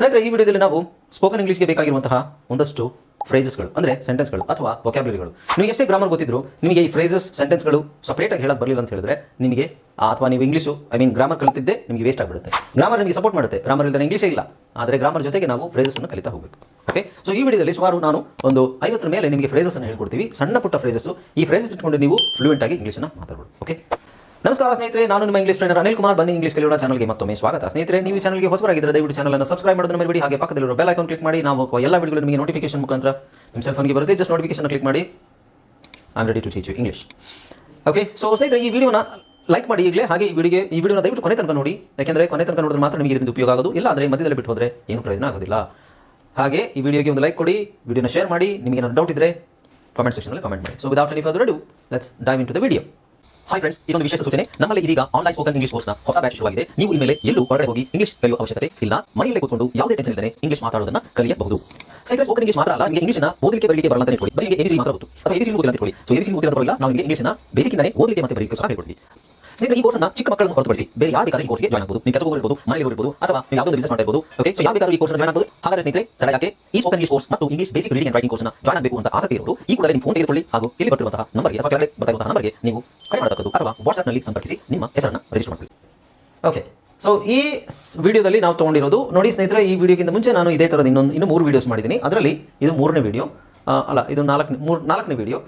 ಸ್ನೇಹಿತರೆ, ಈ ವಿಡಿಯೋದಲ್ಲಿ ನಾವು ಸ್ಪೋಕನ್ ಇಂಗ್ಲೀಷ್ಗೆ ಬೇಕಾಗಿರುವಂತಹ ಒಂದಷ್ಟು ಫ್ರೇಸಸ್ಗಳು ಅಂದರೆ ಸೆಂಟೆನ್ಸ್ಗಳು ಅಥವಾ ವೊಕ್ಯಾಬ್ಲರಿಗಳು ನೀವು ಎಷ್ಟೇ ಗ್ರಾಮರ್ ಗೊತ್ತಿದ್ರು ನಿಮಗೆ ಈ ಫ್ರೇಸಸ್ ಸೆಂಟೆನ್ಸ್ಗಳು ಸಪ್ರೇಟಾಗಿ ಹೇಳಕ್ಕೆ ಬರಲಿಲ್ಲ ಅಂತ ಹೇಳಿದ್ರೆ ನಿಮಗೆ ಅಥವಾ ನೀವು ಇಂಗ್ಲೀಷು ಐ ಮೀನ್ ಗ್ರಾಮರ್ ಕಲಿತಿದ್ದೆ ನಿಮಗೆ ವೇಸ್ಟ್ ಆಗಿಬಿಡುತ್ತೆ. ಗ್ರಾಮರ್ ನಿಮಗೆ ಸಪೋರ್ಟ್ ಮಾಡುತ್ತೆ. ಗ್ರಾಮರ್ ಇಲ್ಲದೆ ಇಂಗ್ಲೀಷೇ ಇಲ್ಲ. ಆದರೆ ಗ್ರಾಮರ್ ಜೊತೆಗೆ ನಾವು ಫ್ರೇಸಸ್ ಅನ್ನು ಕಲಿತಾ ಹೋಗಬೇಕು. ಓಕೆ ಸೊ ಈ ವಿಡಿಯೋದಲ್ಲಿ ಸುಮಾರು ನಾನು ಒಂದು ಐವತ್ತರ ಮೇಲೆ ನಿಮಗೆ ಫ್ರೇಸಸ್ ಅನ್ನು ಹೇಳ್ಕೊಡ್ತೀವಿ. ಸಣ್ಣ ಪುಟ್ಟ ಫ್ರೇಸಸ್ ಈ ಫ್ರೇಸಸ್ ಇಟ್ಕೊಂಡು ನೀವು ಫ್ಲೂಯೆಂಟ್ ಆಗಿ ಇಂಗ್ಲೀಷನ್ನು ಮಾತಾಡ್ಬೋದು. ಓಕೆ ನಮಸ್ಕಾರ ಸ್ನೇಹಿತರೆ, ನಾನು ನಿಮ್ಮ ಇಂಗ್ಲೀಷ್ ಟ್ರೈನರ್ ಅನಿಲ್ ಕುಮಾರ್. ಬನ್ನಿ ಇಂಗ್ಲೀಷ್ ಕಲಿಯೋಣ ಚಾನಲ್ಗೆ ಮತ್ತೊಮ್ಮೆ ಸ್ವಾಗತ. ಸ್ನೇಹಿತರೆ, ನೀವು ಈ ಚಾನಲ್ಗೆ ಹೊಸಬರಾಗಿದ್ದರೆ ದಯವಿಟ್ಟು ಚಾನಲ್ ಅನ್ನು ಸಬ್ಸ್ಕ್ರೈಬ್ ಮಾಡೋದನ್ನ ಮರಿಬೇಡಿ. ಹಾಗೆ ಪಕ್ಕದಲ್ಲಿರೋ ಬೆಲ್ ಐಕಾನ್ ಕ್ಲಿಕ್ ಮಾಡಿ, ನಾವು ಎಲ್ಲ ವಿಡಿಯೋಗಳು ನಿಮಗೆ ನೋಟಿಫಿಕೇಶನ್ ಮುಖಾಂತರ ನಿಮ್ಮ ಸೆಲ್ ಫೋನ್ಗೆ ಬರುತ್ತೆ. ಜಸ್ಟ್ ನೋಟಿಫಿಕೇಶನ್ ಕ್ಲಿಕ್ ಮಾಡಿ. I ready to teach you English okay so ಸ್ನೇಹಿತರೆ, ಈ ವಿಡಿಯೋನ ಲೈಕ್ ಮಾಡಿ ಈಗಲೇ. ಹಾಗೆ ಈ ವಿಡಿಯೋಗೆ ಈ ವಿಡಿಯೋನ ದಯವಿಟ್ಟು ಕೊನೆ ತನಕ ನೋಡಿ. ಯಾಕೆಂದರೆ ಕೊನೆ ತನಕ ನೋಡಿದ್ರೆ ಮಾತ್ರ ನಿಮಗೆ ಇದರಿಂದ ಉಪಯೋಗ ಆಗೋದು. ಇಲ್ಲ ಆದರೆ ಮಧ್ಯದಲ್ಲಿ ಬಿಟ್ಟು ಹೋದರೆ ಏನು ಪ್ರಯೋಜನ ಆಗೋದಿಲ್ಲ. ಹಾಗೆ ಈ ವಿಡಿಯೋಗೆ ಒಂದು ಲೈಕ್ ಕೊಡಿ. ವಿಡಿಯೋನ ಶೇರ್ ಮಾಡಿ. ನಿಮಗೆ ಏನಾದ್ರು ಡೌಟ್ ಇದ್ದರೆ ಕಮೆಂಟ್ ಸೆಕ್ಷನಲ್ಲಿ ಕಮೆಂಟ್ ಮಾಡಿ. So without any further ado let's dive into the video hi friends ಇದೊಂದು ವಿಶೇಷ ಸೂಚನೆ. ನಮ್ಮಲ್ಲಿ ಇದೀಗ ಆನ್ಲೈನ್ ಸ್ಪೋಕನ್ ಇಂಗ್ಲಿಷ್ ಕೋರ್ಸ್ನ ಹೊಸ ಬ್ಯಾಚ್ ಶುರುವಾಗಿದೆ. ನೀವು ಇನ್ಮೇಲೆ ಎಲ್ಲೂ ಹೊರಗಡೆ ಹೋಗಿ ಇಂಗ್ಲಿಷ್ ಕಲಿಯುವ ಅವಶ್ಯಕತೆ ಇಲ್ಲ. ಮನೆಯಲ್ಲೇ ಕೂತ್ಕೊಂಡು ಯಾವುದೇ ಟೆನ್ಷನ್ ಇಲ್ಲದೆ ಇಂಗ್ಲಿಷ್ ಮಾತಾಡೋದನ್ನ ಕಲಿಯಬಹುದು. ಸೈಕಲ್ ಸ್ಪೋಕನ್ ಇಂಗ್ಲಿಷ್ ಮಾತ್ರ ಅಲ್ಲ, ನಿಮಗೆ ಇಂಗ್ಲಿಷ್ನ ಓದಲಿಕ್ಕೆ ಬರಲಿಕ್ಕೆ ಬರಲ್ಲ ಅಂತ ಹೇಳಿ ಬರೀ ಎಬಿಸಿ ಮಾತ್ರ ಗೊತ್ತು ಅಥವಾ ಎಬಿಸಿ ಓದಿಲ್ಲ ಅಂತ ಹೇಳಿ ಸೊ ಎಬಿಸಿ ಓದಿಲ್ಲ ಪರವಾಗಿಲ್ಲ ನಾವು ನಿಮಗೆ ಇಂಗ್ಲಿಷ್ನ ಬೇಸಿಕ್ಕಿಂದಲೇ ಓದಲಿಕ್ಕೆ ಮತ್ತೆ ಬರಲಿಕ್ಕೆ ಸಹ ಹೇಳ್ಕೊಡ್ತೀವಿ. ಸ್ನೇಹಿತರೆ ಈ ಕೋರ್ಸ್ನ ಚಿಕ್ಕ ಮಕ್ಕಳನ್ನು ಹೊರತುಪಡಿಸಿ ಬೇರೆ ಯಾರು ಬೇಕಾದ್ರೂ ಈ ಕೋರ್ಸ್ಗೆ ಜಾಯ್ನ್ ಆಗಬಹುದು ನೀವು ಕೆಲಸ ಹೋಗಿರ್ಬೋದು ಮನೆಯಲ್ಲಿ ಇರ್ಬೋದು ಅಥವಾ ನೀವು ಯಾವುದೋ ಬಿಸಿನೆಸ್ ಮಾಡ್ತಾ ಇರ್ಬೋದು. ಓಕೆ ಸೊ ಯಾವ ಬೇಕಾದ್ರೂ ಈ ಕೋರ್ಸ್ ಜಾಯ್ನ್ ಆಗಬಹುದು ಹಾಗಾದ್ರೆ ಸ್ನೇಹಿತರೆ ತಡ ಯಾಕೆ? ಈ ಸ್ಪೋಕನ್ ಇಂಗ್ಲಿಷ್ ಕೋರ್ಸ್ ಮತ್ತು English basic reading and writing ಕೋರ್ಸ್ನ ಜಾಯ್ನ್ ಆಗಬೇಕು ಅಂತ ಆಸಕ್ತಿ ಇರೋದು ಈ ಕೂಡಲೇ ನಿಮ್ಮ ಫೋನ್ ತೆಗೆದುಕೊಳ್ಳಿ ಹಾಗೂ ಇಲ್ಲಿ ಬರ್ತಿರುವಂತಹ ನಂಬರ್ಗೆ ಅಥವಾ ಕೆಳಗಡೆ ಬರ್ತಾ ಇರುವಂತಹ ನಂಬರ್ಗೆ ನೀವು ಕರೆ ಮಾಡತಕ್ಕದ್ದು ಅಥವಾ ವಾಟ್ಸ್ಆಪ್ನಲ್ಲಿ ಸಂಪರ್ಕಿಸಿ ನಿಮ್ಮ ಹೆಸರನ್ನು ರಿಜಿಸ್ಟರ್ ಮಾಡಿಕೊಳ್ಳಿ. ಓಕೆ ಸೊ ಈ ವಿಡಿಯೋದಲ್ಲಿ ನಾವು ತೊಗೊಂಡಿರೋದು ನೋಡಿ ಸ್ನೇಹಿತರೆ ಈ ವಿಡಿಯೋಗಿಂತ ಮುಂಚೆ ನಾನು ಇದೇ ಥರದ ಇನ್ನೊಂದು ಇನ್ನೂ ಮೂರು ವಿಡಿಯೋಸ್ ಮಾಡಿದ್ದೀನಿ. ಅದರಲ್ಲಿ ಇದು ಮೂರನೇ ವಿಡಿಯೋ ಅಲ್ಲ ಇದು ನಾಲ್ಕನೇ ಮೂರು ನಾಲ್ಕನೇ ವಿಡಿಯೋ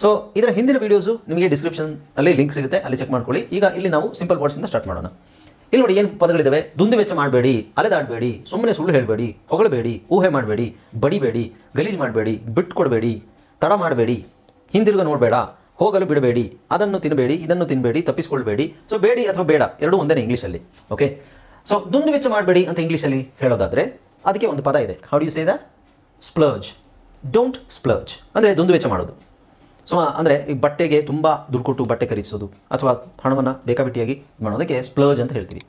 ಸೊ ಇದರ ಹಿಂದಿನ ವೀಡಿಯೋಸು ನಿಮಗೆ ಡಿಸ್ಕ್ರಿಪ್ಷನ್ ಅಲ್ಲಿ ಲಿಂಕ್ ಸಿಗುತ್ತೆ, ಅಲ್ಲಿ ಚೆಕ್ ಮಾಡ್ಕೊಳ್ಳಿ. ಈಗ ಇಲ್ಲಿ ನಾವು ಸಿಂಪಲ್ ವರ್ಡ್ಸಿಂದ ಸ್ಟಾರ್ಟ್ ಮಾಡೋಣ. ಇಲ್ಲಿ ನೋಡಿ ಏನು ಪದಗಳಿದ್ದಾವೆ ದುಂದು ವೆಚ್ಚ ಮಾಡಬೇಡಿ, ಅಲೆದಾಡಬೇಡಿ ಸುಮ್ಮನೆ ಸುಳ್ಳು ಹೇಳಬೇಡಿ, ಹೊಗಳಬೇಡಿ, ಊಹೆ ಮಾಡಬೇಡಿ, ಬಡಿಬೇಡಿ, ಗಲೀಜು ಮಾಡಬೇಡಿ, ಬಿಟ್ಕೊಡಬೇಡಿ, ತಡ ಮಾಡಬೇಡಿ, ಹಿಂದಿರುಗ ನೋಡಬೇಡ, ಹೋಗಲು ಬಿಡಬೇಡಿ, ಅದನ್ನು ತಿನ್ನಬೇಡಿ ಇದನ್ನು ತಿನ್ನಬೇಡಿ ತಪ್ಪಿಸ್ಕೊಳ್ಬೇಡಿ. ಸೊ ಬೇಡಿ ಅಥವಾ ಬೇಡ, ಎರಡೂ ಒಂದೇ ಇಂಗ್ಲೀಷಲ್ಲಿ ಓಕೆ ಸೊ ದುಂದು ವೆಚ್ಚ ಮಾಡಬೇಡಿ ಅಂತ ಇಂಗ್ಲೀಷಲ್ಲಿ ಹೇಳೋದಾದರೆ ಅದಕ್ಕೆ ಒಂದು ಪದ ಇದೆ. How you say the splurge don't splurge ಅಂದರೆ ದುಂದು ವೆಚ್ಚ ಮಾಡೋದು. ಸೊ ಅಂದರೆ ಈ ಬಟ್ಟೆಗೆ ತುಂಬ ದುಡ್ಡು ಕೊಟ್ಟು ಬಟ್ಟೆ ಖರೀದಿಸೋದು ಅಥವಾ ಹಣವನ್ನು ಬೇಕಾಬಿಟ್ಟಿಯಾಗಿ ಮಾಡೋದಕ್ಕೆ ಸ್ಪ್ಲರ್ಜ್ ಅಂತ ಹೇಳ್ತೀವಿ.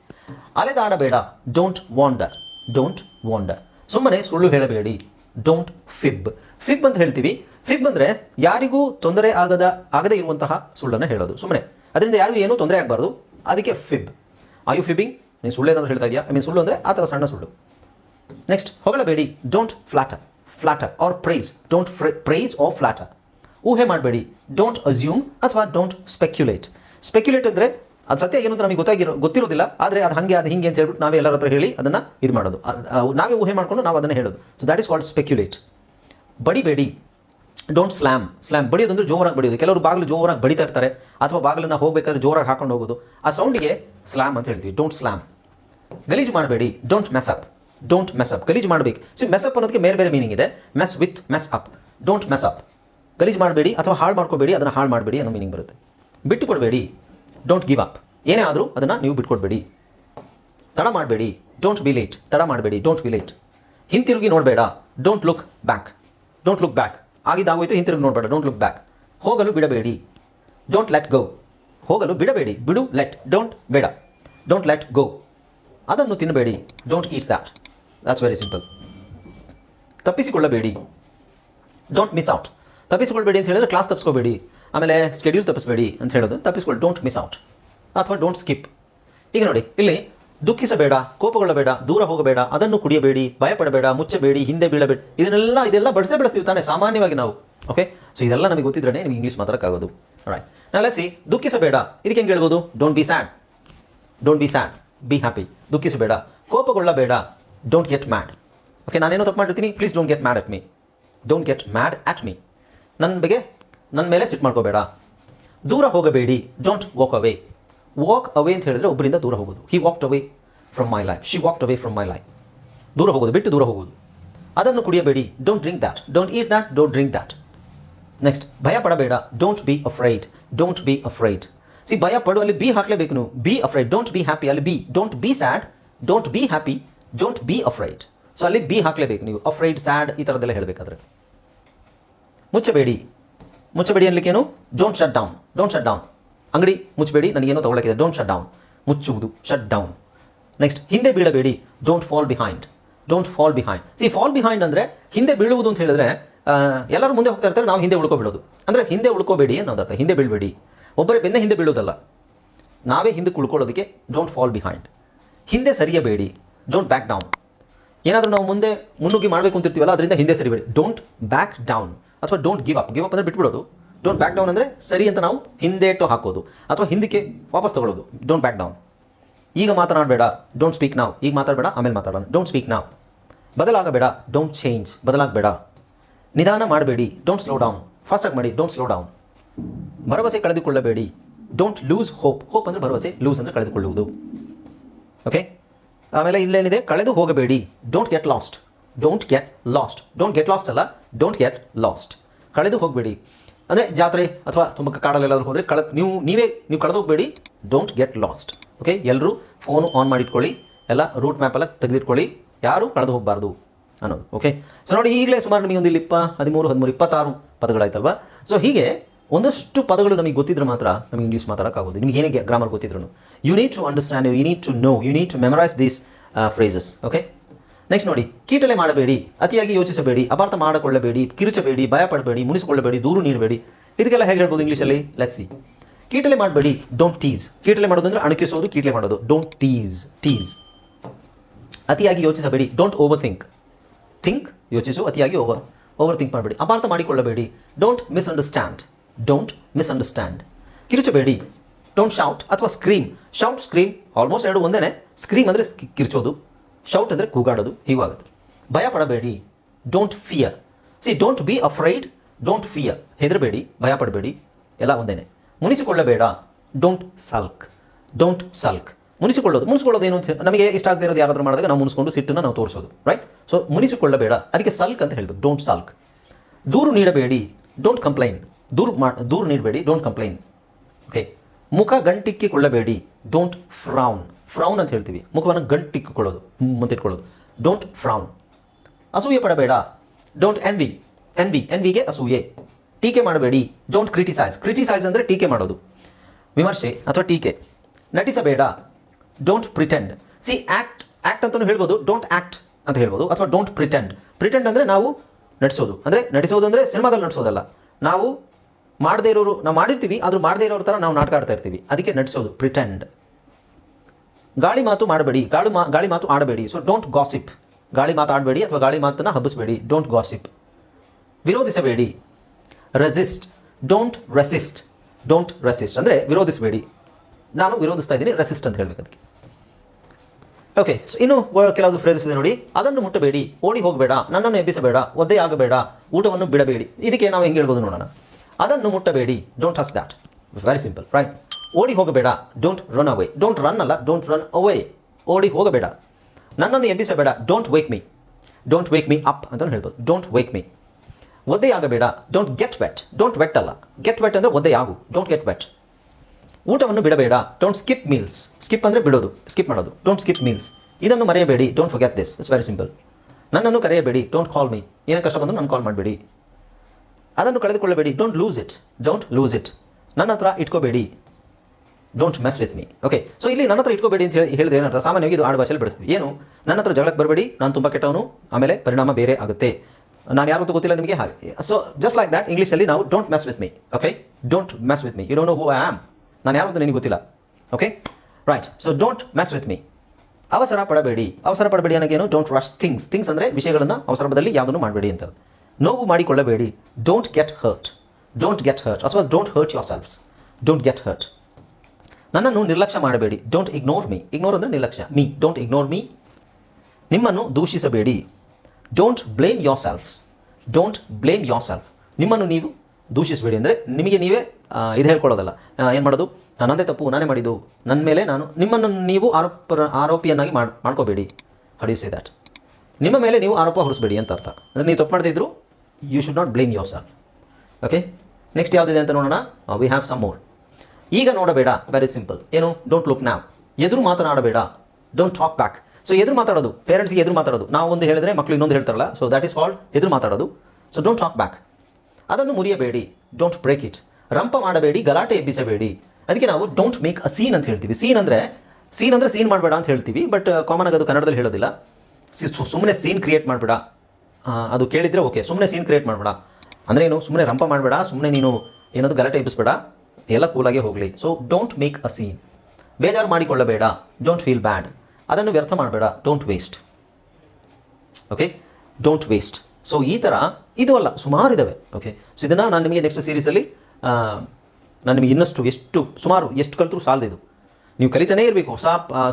ಅಲೆದಾಡಬೇಡ ಡೋಂಟ್ ವಾಂಡ ಡೋಂಟ್ ವಾಂಡ ಸುಮ್ಮನೆ ಸುಳ್ಳು ಹೇಳಬೇಡಿ ಡೋಂಟ್ ಫಿಬ್ ಫಿಬ್ ಅಂತ ಹೇಳ್ತೀವಿ. ಫಿಬ್ ಅಂದರೆ ಯಾರಿಗೂ ತೊಂದರೆ ಆಗದ, ಆಗದೇ ಇರುವಂತಹ ಸುಳ್ಳನ್ನು ಹೇಳೋದು. ಸುಮ್ಮನೆ. ಅದರಿಂದ ಯಾರಿಗೂ ಏನೂ ತೊಂದರೆ ಆಗಬಾರ್ದು. ಅದಕ್ಕೆ ಫಿಬ್ ಐ ಯು ಫಿಬಿಂಗ್ ನೀನು ಏನಾದರೂ ಹೇಳ್ತಾ ಇದೆಯಾ? ಐ ಮೀನ್ ಸುಳ್ಳು ಅಂದರೆ ಆ ಥರ ಸಣ್ಣ ಸುಳ್ಳು. Next ಹೊಗಳಬೇಡಿ don't flatter flatter or praise don't praise or flatter ಊಹೆ ಮಾಡಬೇಡಿ. ಡೋಂಟ್ ಅಸ್ಯೂಮ್ ಅಥವಾ ಡೋಂಟ್ ಸ್ಪೆಕ್ಯುಲೇಟ್ ಸ್ಪೆಕ್ಯುಲೇಟ್ ಅಂದರೆ ಅದು ಸತ್ಯ ಏನು ಅಂತ ನಮಗೆ ಗೊತ್ತಾಗಿರೋ ಗೊತ್ತಿರೋದಿಲ್ಲ. ಆದರೆ ಅದು ಹಾಗೆ, ಅದು ಹಿಂಗೆ ಅಂತ ಹೇಳ್ಬಿಟ್ಟು ನಾವೇ ಎಲ್ಲರ ಹತ್ರ ಹೇಳಿ ಅದನ್ನು ಇದು ಮಾಡೋದು. ನಾವೇ ಊಹೆ ಮಾಡಿಕೊಂಡು ನಾವು ಅದನ್ನು ಹೇಳೋದು. So that is called speculate ಬಡಿಬೇಡಿ. Don't slam slam ಬಡಿಯೋದಂದ್ರೆ ಜೋರಾಗಿ ಬಡಿಯೋದು. ಕೆಲವರು ಬಾಗಿಲು ಜೋರಾಗಿ ಬಡಿತಾ ಇರ್ತಾರೆ. ಅಥವಾ ಬಾಗಿಲನ್ನು ಹೋಗಬೇಕಾದ್ರೆ ಜೋರಾಗಿ ಹಾಕೊಂಡು ಹೋಗೋದು. ಆ ಸೌಂಡಿಗೆ ಸ್ಲ್ಯಾಮ್ ಅಂತ ಹೇಳ್ತೀವಿ. ಡೋಂಟ್ ಸ್ಲ್ಯಾಮ್ ಗಲೀಜು ಮಾಡಬೇಡಿ. Don't mess up don't mess up ಗಲೀಜು ಮಾಡಬೇಕು. ಸೊ ಅಪ್ ಅನ್ನೋದಕ್ಕೆ ಬೇರೆ ಬೇರೆ ಮೀನಿಂಗ್ ಇದೆ. Mess with mess up don't mess up ಗಲೀಜು ಮಾಡಬೇಡಿ ಅಥವಾ ಹಾಳು ಮಾಡ್ಕೋಬೇಡಿ, ಅದನ್ನು ಹಾಳು ಮಾಡಬೇಡಿ ಅನ್ನೋ ಮೀನಿಂಗ್ ಬರುತ್ತೆ. ಬಿಟ್ಟು ಕೊಡಬೇಡಿ ಡೋಂಟ್ ಗಿವ್ ಅಪ್ ಏನೇ ಆದರೂ ಅದನ್ನು ನೀವು ಬಿಟ್ಕೊಡ್ಬೇಡಿ. ತಡ ಮಾಡಬೇಡಿ. ಡೋಂಟ್ ಬಿ ಲೇಟ್ ತಡ ಮಾಡಬೇಡಿ. ಡೋಂಟ್ ಬಿ ಲೇಟ್ ಹಿಂತಿರುಗಿ ನೋಡಬೇಡ. Don't look back don't look back ಆಗಿದ್ದಾಗೋಯ್ತು ಹಿಂತಿರುಗಿ ನೋಡಬೇಡ. ಡೋಂಟ್ ಲುಕ್ ಬ್ಯಾಕ್ ಹೋಗಲು ಬಿಡಬೇಡಿ. ಡೋಂಟ್ ಲೆಟ್ ಗೋ ಹೋಗಲು ಬಿಡಬೇಡಿ. ಬಿಡು ಲೆಟ್ ಡೋಂಟ್ ಬೇಡ. ಡೋಂಟ್ ಲೆಟ್ ಗೋ ಅದನ್ನು ತಿನ್ನಬೇಡಿ don't eat that that's very simple ತಪ್ಪಿಸಿಕೊಳ್ಳಬೇಡಿ. Don't miss out ತಪ್ಪಿಸಿಕೊಳ್ಬೇಡಿ ಅಂತ ಹೇಳಿದ್ರೆ ಕ್ಲಾಸ್ ತಪ್ಪಿಸ್ಕೋಬೇಡಿ ಆಮೇಲೆ ಸ್ಕೆಡ್ಯೂಲ್ ತಪ್ಪಿಸ್ಬೇಡಿ ಅಂತ ಹೇಳೋದು, ತಪ್ಪಿಸ್ಕೊಳ್ಳಿ ಡೋಂಟ್ ಮಿಸ್ ಔಟ್ ಅಥವಾ ಡೋಂಟ್ ಸ್ಕಿಪ್ ಈಗ ನೋಡಿ, ಇಲ್ಲಿ ದುಃಖಿಸಬೇಡ, ಕೋಪಗೊಳ್ಳಬೇಡ, ದೂರ ಹೋಗಬೇಡ, ಅದನ್ನು ಕುಡಿಯಬೇಡಿ, ಭಯಪಡಬೇಡ, ಮುಚ್ಚಬೇಡಿ, ಹಿಂದೆ ಬೀಳಬೇಡಿ, ಇದನ್ನೆಲ್ಲ, ಇದೆಲ್ಲ ಬಳಸೇ ಬೆಳೆಸ್ತೀವಿ ತಾನೇ, ಸಾಮಾನ್ಯವಾಗಿ ನಾವು. ಓಕೆ ಸೊ ಇದೆಲ್ಲ ನಮಗೆ ಗೊತ್ತಿದ್ರೆ ನಿಮ್ಗೆ ಇಂಗ್ಲೀಷ್ ಮಾತಾಡೋಕ್ಕಾಗೋದು ರೈಟ್ ನಾವು ಲೆಟ್ಸಿ ದುಃಖಿಸಬೇಡ. ಇದಕ್ಕೆ ಹೆಂಗೆ ಹೇಳ್ಬೋದು? Don't be sad don't be sad be happy ದುಃಖಿಸಬೇಡ. ಕೋಪಗೊಳ್ಳಬೇಡ. ಡೋಂಟ್ ಗೆಟ್ ಮ್ಯಾಡ್ ಓಕೆ ನಾನೇನೋ ತಪ್ಪು ಮಾಡಿರ್ತೀನಿ. Please don't get mad at me don't get mad at me ನನ್ನ ಬಗ್ಗೆ ನನ್ನ ಮೇಲೆ ಸಿಟ್ಟು ಮಾಡ್ಕೋಬೇಡ. ದೂರ ಹೋಗಬೇಡಿ. Don't walk away walk away ಅಂತ ಹೇಳಿದ್ರೆ ಒಬ್ಬರಿಂದ ದೂರ ಹೋಗೋದು. He walked away from my life she walked away from my life ದೂರ ಹೋಗೋದು, ಬಿಟ್ಟು ದೂರ ಹೋಗೋದು. ಅದನ್ನು ಕುಡಿಯಬೇಡಿ. Don't drink that don't eat that don't drink that next ಭಯ ಪಡಬೇಡ. Don't be afraid don't be afraid see ಭಯ ಪಡು, ಅಲ್ಲಿ ಬಿ ಹಾಕಲೇಬೇಕು ನೀವು. Be afraid don't be happy ಅಲ್ಲಿ be don't be sad don't be happy don't be afraid so ಅಲ್ಲಿ be ಹಾಕಲೇಬೇಕು ನೀವು. ಅಫ್ರೈಡ್ ಸ್ಯಾಡ್ ಈ ಥರದ್ದೆಲ್ಲ ಹೇಳಬೇಕಾದ್ರೆ. ಮುಚ್ಚಬೇಡಿ. ಮುಚ್ಚಬೇಡಿ ಅನ್ಲಿಕ್ಕೇನು? Don't shut down don't shut down ಅಂಗಡಿ ಮುಚ್ಚಬೇಡಿ. ನನಗೇನೋ ತಗೊಳ್ಳೋಕ್ಕಿದೆ ಡೋಂಟ್ ಶಟ್ ಡೌನ್ ಮುಚ್ಚುವುದು. ಶಟ್ ಡೌನ್ ನೆಕ್ಸ್ಟ್ ಹಿಂದೆ ಬೀಳಬೇಡಿ. Don't fall behind don't fall behind see fall behind ಅಂದರೆ ಹಿಂದೆ ಬೀಳುವುದು ಅಂತ ಹೇಳಿದ್ರೆ ಎಲ್ಲರೂ ಮುಂದೆ ಹೋಗ್ತಾ ಇರ್ತಾರೆ, ನಾವು ಹಿಂದೆ ಉಳ್ಕೊಬಿಡೋದು. ಅಂದರೆ ಹಿಂದೆ ಉಳ್ಕೋಬೇಡಿ ಅನ್ನೋದು ಅರ್ಥ. ಹಿಂದೆ ಬೀಳಬೇಡಿ. ಒಬ್ಬರೇ ಬೆನ್ನೆ ಹಿಂದೆ ಬೀಳೋದಲ್ಲ ನಾವೇ ಹಿಂದೆ ಉಳ್ಕೊಳ್ಳೋದಕ್ಕೆ ಡೋಂಟ್ ಫಾಲ್ ಬಿಹೈಂಡ್ ಹಿಂದೆ ಸರಿಯಬೇಡಿ. ಡೋಂಟ್ ಬ್ಯಾಕ್ ಡೌನ್ ಏನಾದರೂ ನಾವು ಮುಂದೆ ಮುನ್ನುಗ್ಗಿ ಮಾಡಬೇಕು ಅಂತಿರ್ತೀವಲ್ಲ ಅದರಿಂದ ಹಿಂದೆ ಸರಿಬೇಡಿ. ಡೋಂಟ್ ಬ್ಯಾಕ್ ಡೌನ್ ಅಥವಾ don't give up give up ಅಂದರೆ ಬಿಟ್ಬಿಡೋದು. ಡೋಂಟ್ ಬ್ಯಾಕ್ ಡೌನ್ ಅಂದರೆ ಸರಿ ಅಂತ ನಾವು ಹಿಂದೆ ಇಟ್ಟು ಹಾಕೋದು. ಅಥವಾ ಹಿಂದಕ್ಕೆ ವಾಪಸ್ ತಗೊಳ್ಳೋದು. ಡೋಂಟ್ ಬ್ಯಾಕ್ ಡೌನ್ ಈಗ ಮಾತನಾಡಬೇಡ. ಡೋಂಟ್ ಸ್ಪೀಕ್ ನಾವು ಈಗ ಮಾತಾಡಬೇಡ, ಆಮೇಲೆ ಮಾತಾಡೋಣ. ಡೋಂಟ್ ಸ್ಪೀಕ್ ನಾವು ಬದಲಾಗಬೇಡ. Don't change ಬದಲಾಗಬೇಡ. ನಿಧಾನ ಮಾಡಬೇಡಿ. ಡೋಂಟ್ ಸ್ಲೋ ಡೌನ್ ಫಾಸ್ಟಾಗಿ ಮಾಡಿ. ಡೋಂಟ್ ಸ್ಲೋ ಡೌನ್ ಭರವಸೆ ಕಳೆದುಕೊಳ್ಳಬೇಡಿ. ಡೋಂಟ್ ಲೂಸ್ ಹೋಪ್ ಹೋಪ್ ಅಂದರೆ ಭರವಸೆ ಲೂಸ್ ಅಂದರೆ ಕಳೆದುಕೊಳ್ಳುವುದು. ಓಕೆ ಆಮೇಲೆ ಇಲ್ಲೇನಿದೆ? ಕಳೆದು ಹೋಗಬೇಡಿ. Don't get lost don't get lost don't get lost ಅಲ್ಲ? ಡೋಂಟ್ ಗೆಟ್ ಲಾಸ್ಟ್ ಕಳೆದು ಹೋಗಬೇಡಿ. ಅಂದರೆ ಜಾತ್ರೆ ಅಥವಾ ತುಂಬ ಕಾಡಲ್ಲೆಲ್ಲಾದರೂ ಹೋದರೆ ಕಳೆ ನೀವು, ನೀವೇ, ನೀವು ಕಳೆದು ಹೋಗಬೇಡಿ. ಡೋಂಟ್ ಗೆಟ್ ಲಾಸ್ಟ್ ಓಕೆ ಎಲ್ಲರೂ ಫೋನು ಆನ್ ಮಾಡಿಟ್ಕೊಳ್ಳಿ. ಎಲ್ಲ ರೂಟ್ ಮ್ಯಾಪೆಲ್ಲ ತೆಗೆದಿಟ್ಕೊಳ್ಳಿ. ಯಾರು ಕಳೆದು ಹೋಗಬಾರ್ದು ಅನ್ನೋದು. ಓಕೆ ಸೊ ನೋಡಿ, ಈಗಲೇ ಸುಮಾರು ನಿಮಗೆ ಒಂದು ಇಲ್ಲಿ ಇಪ್ಪ ಹದಿಮೂರು ಹದಿಮೂರು, ಇಪ್ಪತ್ತಾರು ಪದಗಳಾಯ್ತಲ್ವಾ? ಸೊ ಹೀಗೆ ಒಂದಷ್ಟು ಪದಗಳು ನಮಗೆ ಗೊತ್ತಿದ್ರೆ ಮಾತ್ರ ನಮಗೆ ಇಂಗ್ಲೀಷ್ ಮಾತಾಡೋಕ್ಕಾಗೋದು. ನಿಮ್ಗೆ ಏನೇ ಗ್ರಾಮರ್ ಗೊತ್ತಿದ್ರು you need to understand you need to know you need to memorise these phrases okay next ನೋಡಿ, ಕೀಟಲೆ ಮಾಡಬೇಡಿ, ಅತಿಯಾಗಿ ಯೋಚಿಸಬೇಡಿ, ಅಪಾರ್ಥ ಮಾಡಿಕೊಳ್ಳಬೇಡಿ, ಕಿರುಚಬೇಡಿ, ಭಯಪಡಬೇಡಿ, ಮುನಿಸಿಕೊಳ್ಳಬೇಡಿ, ದೂರು ನೀಡಬೇಡಿ. ಇದಕ್ಕೆಲ್ಲ ಹೇಗೆ ಹೇಳ್ಬೋದು ಇಂಗ್ಲೀಷಲ್ಲಿ ಲೆಟ್ಸ್ ಸಿ ಕೀಟಲೆ ಮಾಡಬೇಡಿ ಡೋಂಟ್ ಟೀಸ್ ಕೀಟಲೆ ಮಾಡೋದು ಅಂದರೆ ಅಣಕಿಸೋದು, ಕೀಟಲೆ ಮಾಡೋದು. ಡೋಂಟ್ ಟೀಸ್ ಟೀಸ್ ಅತಿಯಾಗಿ ಯೋಚಿಸಬೇಡಿ ಡೋಂಟ್ ಓವರ್ ಥಿಂಕ್ ಥಿಂಕ್ ಯೋಚಿಸು, ಅತಿಯಾಗಿ ಓವರ್ ಓವರ್ ಥಿಂಕ್ ಮಾಡಬೇಡಿ. ಅಪಾರ್ಥ ಮಾಡಿಕೊಳ್ಳಬೇಡಿ ಡೋಂಟ್ ಮಿಸ್ಅಂಡರ್ಸ್ಟ್ಯಾಂಡ್ ಡೋಂಟ್ ಮಿಸ್ಅಂಡರ್ಸ್ಟ್ಯಾಂಡ್ ಕಿರುಚಬೇಡಿ ಡೋಂಟ್ ಶೌಟ್ ಅಥವಾ ಸ್ಕ್ರೀಮ್ ಶೌಟ್ ಸ್ಕ್ರೀಮ್ ಆಲ್ಮೋಸ್ಟ್ ಎರಡು ಒಂದೇ ಸ್ಕ್ರೀಮ್ ಅಂದರೆ ಕಿರ್ಚೋದು. ಶೌಟ್ ಅಂದರೆ ಕೂಗಾಡೋದು, ಹೀಗಾಗುತ್ತೆ. ಭಯ ಪಡಬೇಡಿ. Don't fear see don't be afraid don't fear ಹೆದರಬೇಡಿ, ಭಯ ಪಡಬೇಡಿ. ಎಲ್ಲ ಒಂದೇನೆ. ಮುನಿಸಿಕೊಳ್ಳಬೇಡ. Don't ಸಲ್ಕ್ don't ಸಲ್ಕ್ ಮುನಿಸಿಕೊಳ್ಳೋದು. ಮುನಿಸಿಕೊಳ್ಳೋದು ಏನು ಅಂತ ನಮಗೆ ಇಷ್ಟ ಆಗದೆ ಇರೋದು ಯಾರಾದರೂ ಮಾಡಿದಾಗ ನಾವು ಮುನಿಸ್ಕೊಂಡು ಸಿಟ್ಟನ್ನು ನಾವು ತೋರಿಸೋದು ರೈಟ್ ಸೊ ಮುನಿಸಿಕೊಳ್ಳಬೇಡ. ಅದಕ್ಕೆ ಸಲ್ಕ್ ಅಂತ ಹೇಳ್ಬೋದು ಡೋಂಟ್ ಸಲ್ಕ್ ದೂರು ನೀಡಬೇಡಿ. ಡೋಂಟ್ ಕಂಪ್ಲೈನ್ ದೂರು ಮಾ, ದೂರು ನೀಡಬೇಡಿ. ಡೋಂಟ್ ಕಂಪ್ಲೈನ್ ಓಕೆ ಮುಖ ಗಂಟಿಕ್ಕಿಕೊಳ್ಳಬೇಡಿ ಡೋಂಟ್ ಫ್ರೌನ್ ಫ್ರೌನ್ ಅಂತ ಹೇಳ್ತೀವಿ. ಮುಖವನ್ನು ಮುಂತ ಮುಂತಿಟ್ಕೊಳ್ಳೋದು ಡೋಂಟ್ ಫ್ರೌನ್ ಅಸೂಯೆ ಪಡಬೇಡ. ಡೋಂಟ್ ಎನ್ವಿ ಎನ್ವಿ ಎನ್ವಿಗೆ ಅಸೂಯೆ. ಟೀಕೆ ಮಾಡಬೇಡಿ. ಡೋಂಟ್ ಕ್ರಿಟಿಸೈಸ್ ಕ್ರಿಟಿಸೈಸ್ ಅಂದರೆ ಟೀಕೆ ಮಾಡೋದು. ವಿಮರ್ಶೆ ಅಥವಾ ಟೀಕೆ. ನಟಿಸಬೇಡ. Don't pretend see act act ಅಂತಲೂ ಹೇಳ್ಬೋದು. ಡೋಂಟ್ ಆ್ಯಕ್ಟ್ ಅಂತ ಹೇಳ್ಬೋದು. ಅಥವಾ ಡೋಂಟ್ ಪ್ರಿಟೆಂಡ್ ಪ್ರಿಟೆಂಡ್ ಅಂದರೆ ನಾವು ನಟಿಸೋದು. ಅಂದರೆ ನಟಿಸೋದು ಅಂದರೆ ಸಿನಿಮಾದಲ್ಲಿ ನಟಿಸೋದಲ್ಲ. ನಾವು ಮಾಡದೇ ಇರೋರು, ನಾವು ಮಾಡಿರ್ತೀವಿ, ಆದರೂ ಮಾಡದೇ ಇರೋರ ಥರ ನಾವು ನಾಟಕ ಆಡ್ತಾ ಇರ್ತೀವಿ. ಅದಕ್ಕೆ ನಟಿಸೋದು. ಪ್ರಿಟೆಂಡ್ ಗಾಳಿ ಮಾತು ಮಾಡಬೇಡಿ, ಗಾಳಿ ಮಾ, ಗಾಳಿ ಮಾತು ಆಡಬೇಡಿ. ಸೊ ಡೋಂಟ್ ಗಾಸಿಪ್ ಗಾಳಿ ಮಾತು ಆಡಬೇಡಿ ಅಥವಾ ಗಾಳಿ ಮಾತನ್ನು ಹಬ್ಬಿಸಬೇಡಿ. Don't gossip ವಿರೋಧಿಸಬೇಡಿ. Resist don't resist don't resist ಅಂದರೆ ವಿರೋಧಿಸಬೇಡಿ. ನಾನು ವಿರೋಧಿಸ್ತಾ ಇದ್ದೀನಿ ರೆಸಿಸ್ಟ್ ಅಂತ ಹೇಳಬೇಕು ಅದಕ್ಕೆ. ಓಕೆ ಸೊ ಇನ್ನು ಕೆಲವೊಂದು ಕೆಲವು ಫ್ರೇಸಸ್ ಇದೆ ನೋಡಿ. ಅದನ್ನು ಮುಟ್ಟಬೇಡಿ. ಓಡಿ ಹೋಗಬೇಡ. ನನ್ನನ್ನು ಎಬ್ಬಿಸಬೇಡ. ಒದ್ದೆ ಆಗಬೇಡ. ಊಟವನ್ನು ಬಿಡಬೇಡಿ. ಇದಕ್ಕೆ ನಾವು ಹೆಂಗೆ ಹೇಳ್ಬೋದು ನೋಡೋಣ. ಅದನ್ನು ಮುಟ್ಟಬೇಡಿ. Don't touch that very simple right ಓಡಿ ಹೋಗಬೇಡ. Don't run away don't run ಅಲ್ಲ ಡೋಂಟ್ ರನ್ ಅವೇ ಓಡಿ ಹೋಗಬೇಡ. ನನ್ನನ್ನು ಎಬ್ಬಿಸಬೇಡ. Don't wake me don't wake me up ಅಂತ ಹೇಳ್ಬೋದು. Don't wake me ಒದ್ದೆಯಾಗಬೇಡ don't get wet don't wet ಅಲ್ಲ. ಗೆಟ್ ವೆಟ್ ಅಂದರೆ ಒದ್ದೆಯಾಗು ಡೋಂಟ್ ಗೆಟ್ ವೆಟ್ ಊಟವನ್ನು ಬಿಡಬೇಡ. ಡೋಂಟ್ ಸ್ಕಿಪ್ ಮೀಲ್ಸ್ ಸ್ಕಿಪ್ ಅಂದರೆ ಬಿಡೋದು. ಸ್ಕಿಪ್ ಮಾಡೋದು. ಡೋಂಟ್ ಸ್ಕಿಪ್ ಮೀಲ್ಸ್ ಇದನ್ನು ಮರೆಯಬೇಡಿ. Don't forget this it's very simple ನನ್ನನ್ನು ಕರೆಯಬೇಡಿ. ಡೋಂಟ್ ಕಾಲ್ ಮೀ ಏನೇ ಕಷ್ಟ ಬಂದರೂ ನಾನು ಕಾಲ್ ಮಾಡಬೇಡಿ. ಅದನ್ನು ಕಳೆದುಕೊಳ್ಳಬೇಡಿ. Don't lose it don't lose it ನನ್ನ ಹತ್ರ ಇಟ್ಕೋಬೇಡಿ. Don't mess with me okay so ಇಲ್ಲಿ ನನ್ನ ಹತ್ರ ಇಟ್ಕೋಬೇಡಿ ಅಂತ ಹೇಳಿ ಹೇಳಿದ್ರೆ ಏನರ್ಥ? ಸಾಮಾನ್ಯವಾಗಿ ಇದು ಆಡು ಭಾಷೆಯಲ್ಲಿ ಬಳಸ್ತೀವಿ ಏನು? ನನ್ನ ಹತ್ರ ಜಗಳಕ್ಕೆ ಬರಬೇಡಿ, ನಾನು ತುಂಬ ಕೆಟ್ಟವನು, ಆಮೇಲೆ ಪರಿಣಾಮ ಬೇರೆ ಆಗುತ್ತೆ. ನಾನು ಯಾರು ಗೊತ್ತಿಲ್ಲ ನಿಮಗೆ ಹಾಗೆ. ಸೊ ಜಸ್ಟ್ ಲೈಕ್ ದಟ್ ಇಂಗ್ಲೀಷಲ್ಲಿ ನಾವು don't mess with me okay don't mess with me you don't know who I am ನಾನು ಯಾರು ಅಂತ ನಿನಗೆ ಗೊತ್ತಿಲ್ಲ. Okay right so don't mess with me ಅವಸರ ಪಡಬೇಡಿ. ಅವಸರ ಪಡಬೇಡಿ ಅನ್ನೋಗೇನು ಡೋಂಟ್ ರಶ್ ಥಿಂಗ್ಸ್ ಥಿಂಗ್ಸ್ ಅಂದರೆ ವಿಷಯಗಳನ್ನು ಅವಸರದಲ್ಲಿ ಯಾವುದನ್ನು ಮಾಡಬೇಡಿ ಅಂತ ನೋವು ಮಾಡಿಕೊಳ್ಳಬೇಡಿ. Don't get hurt don't get hurt ಅಥವಾ don't hurt yourselves don't get hurt ನನ್ನನ್ನು ನಿರ್ಲಕ್ಷ್ಯ ಮಾಡಬೇಡಿ. ಡೋಂಟ್ ಇಗ್ನೋರ್ ಮೀ ಇಗ್ನೋರ್ ಅಂದರೆ ನಿರ್ಲಕ್ಷ್ಯ. ಮೀ ಡೋಂಟ್ ಇಗ್ನೋರ್ ಮೀ ನಿಮ್ಮನ್ನು ದೂಷಿಸಬೇಡಿ. Don't blame yourself don't blame yourself ನಿಮ್ಮನ್ನು ನೀವು ದೂಷಿಸಬೇಡಿ ಅಂದರೆ ನಿಮಗೆ ನೀವೇ ಇದು ಹೇಳ್ಕೊಳ್ಳೋದಲ್ಲ. ಏನು ಮಾಡೋದು? ನನ್ನದೇ ತಪ್ಪು, ನಾನೇ ಮಾಡಿದ್ದು. ನನ್ನ ಮೇಲೆ ನಾನು, ನಿಮ್ಮನ್ನು ನೀವು ಆರೋಪ, ಆರೋಪಿಯನ್ನಾಗಿ ಮಾಡಿ, ಮಾಡ್ಕೋಬೇಡಿ. ಸೇ ದ್ಯಾಟ್ ನಿಮ್ಮ ಮೇಲೆ ನೀವು ಆರೋಪ ಹೊರಿಸಬೇಡಿ ಅಂತ ಅರ್ಥ. ಅಂದರೆ ನೀವು ತಪ್ಪು ಮಾಡದೇ you should not blame yourself okay next ಯಾವುದಿದೆ ಅಂತ ನೋಡೋಣ? ವಿ ಹ್ಯಾವ್ ಸಮ್ ಮೋರ್ ಈಗ ನೋಡಬೇಡ ವೆರಿ ಸಿಂಪಲ್ ಏನು? ಡೋಂಟ್ ಲುಕ್ ನಾವ್ ಎದುರು ಮಾತನಾಡಬೇಡ. ಡೋಂಟ್ ಟಾಕ್ ಬ್ಯಾಕ್ ಸೊ ಎದುರು ಮಾತಾಡೋದು. ಪೇರೆಂಟ್ಸ್ಗೆ ಎದುರು ಮಾತಾಡೋದು. ನಾವು ಒಂದು ಹೇಳಿದ್ರೆ ಮಕ್ಕಳು ಇನ್ನೊಂದು ಹೇಳ್ತಾರಲ್ಲ ಸೊ ದ್ಯಾಟ್ ಇಸ್ ಕಾಲ್ಡ್ ಎದುರು ಮಾತಾಡೋದು. ಸೊ ಡೋಂಟ್ ಟಾಕ್ ಬ್ಯಾಕ್ ಅದನ್ನು ಮುರಿಯಬೇಡಿ. ಡೋಂಟ್ ಬ್ರೇಕ್ ಇಟ್ ರಂಪ ಮಾಡಬೇಡಿ, ಗಲಾಟೆ ಎಬ್ಬಿಸಬೇಡಿ. ಅದಕ್ಕೆ ನಾವು ಡೋಂಟ್ ಮೇಕ್ ಅ ಸೀನ್ ಅಂತ ಹೇಳ್ತೀವಿ. ಸೀನ್ ಅಂದರೆ ಸೀನ್ ಅಂದರೆ ಸೀನ್ ಮಾಡಬೇಡ ಅಂತ ಹೇಳ್ತೀವಿ ಬಟ್ ಕಾಮನ್ ಆಗಿ ಅದು ಕನ್ನಡದಲ್ಲಿ ಹೇಳೋದಿಲ್ಲ. ಸುಮ್ಮನೆ ಸೀನ್ ಕ್ರಿಯೇಟ್ ಮಾಡಬೇಡ. ಅದು ಕೇಳಿದರೆ ಓಕೆ ಸುಮ್ಮನೆ ಸೀನ್ ಕ್ರಿಯೇಟ್ ಮಾಡಬೇಡ. ಅಂದರೆ ಏನು? ಸುಮ್ಮನೆ ರಂಪ ಮಾಡಬೇಡ ಸುಮ್ಮನೆ ನೀನು ಏನಾದರೂ ಗಲಾಟೆ ಎಬ್ಬಿಸ್ಬೇಡ. ಎಲ್ಲ ಕೂಲಾಗೆ ಹೋಗಲಿ. So don't make a scene ಬೇಜಾರು ಮಾಡಿಕೊಳ್ಳಬೇಡ. ಡೋಂಟ್ ಫೀಲ್ ಬ್ಯಾಡ್ ಅದನ್ನು ವ್ಯರ್ಥ ಮಾಡಬೇಡ. Don't waste okay don't waste so ಈ ಥರ ಇದು ಅಲ್ಲ, ಸುಮಾರು ಇದ್ದಾವೆ ಓಕೆ ಸೊ ಇದನ್ನು ನಾನು ನಿಮಗೆ ನೆಕ್ಸ್ಟ್ ಸೀರೀಸಲ್ಲಿ ನಾನು ನಿಮಗೆ ಇನ್ನಷ್ಟು ಎಷ್ಟು, ಸುಮಾರು ಎಷ್ಟು ಕಲ್ತರೂ ಇದು. ನೀವು ಕಲಿತಾನೇ ಇರಬೇಕು. ಹೊಸ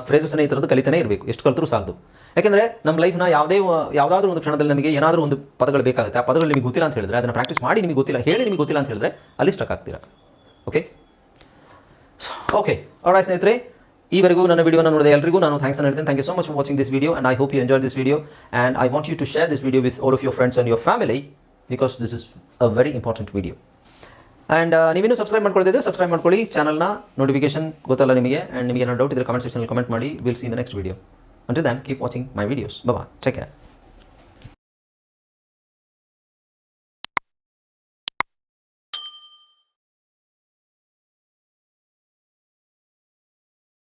ಫ್ರೇಸಸ್ನೇ ಈ ಥರದ್ದು ಕಲಿತಾನೇ ಇರಬೇಕು. ಎಷ್ಟು ಕಲ್ತರೂ ಸಾಲದು. ಯಾಕೆಂದರೆ ನಮ್ಮ ಲೈಫ್ನ ಯಾವುದೇ, ಯಾವುದಾದ್ರೂ ಒಂದು ಕ್ಷಣದಲ್ಲಿ ನಮಗೆ ಏನಾದರೂ ಒಂದು ಪದಗಳು ಬೇಕಾಗುತ್ತೆ. ಆ ಪದಗಳು ನಿಮಗೆ ಗೊತ್ತಿಲ್ಲ ಅಂತ ಹೇಳಿದ್ರೆ, ಅದನ್ನು ಪ್ರಾಕ್ಟೀಸ್ ಮಾಡಿ ನಿಮಗೆ ಗೊತ್ತಿಲ್ಲ, ಹೇಳಿ ನಿಮಗೆ ಗೊತ್ತಿಲ್ಲ ಅಂತ ಹೇಳಿದ್ರೆ, ಅಲ್ಲಿ ಸ್ಟಕ್ ಆಗ್ತೀರಾ? ಓಕೆ ಓಕೆ ಅವರ ಸ್ನೇಹಿತರೆ, ಈವರೆಗೂ ನನ್ನ ವಿಡಿಯೋನ ನೋಡಿದ ಎಲ್ಲರಿಗೂ ನಾನು ಥ್ಯಾಂಕ್ಸ್ ಹೇಳ್ತೀನಿ. Thank you so much for watching this video and I hope you enjoy this video and I want you to share this video with all of your friends and your family because this is a very important video and ನೀವೇನು subscribe ಮಾಡ್ಕೊಳ್ತಿದ್ರೆ subscribe ಮಾಡ್ಕೊಳ್ಳಿ. ಚಾನಲ್ನ notification ಗೊತ್ತಲ್ಲ ನಿಮಗೆ and ನಿಮಗೆ ಏನೋ doubt ಇದ್ದರೆ comment ಸೆಕ್ಷನಲ್ಲಿ ಕಮೆಂಟ್ ಮಾಡಿ. Will see the next video until then keep watching my videos Baba check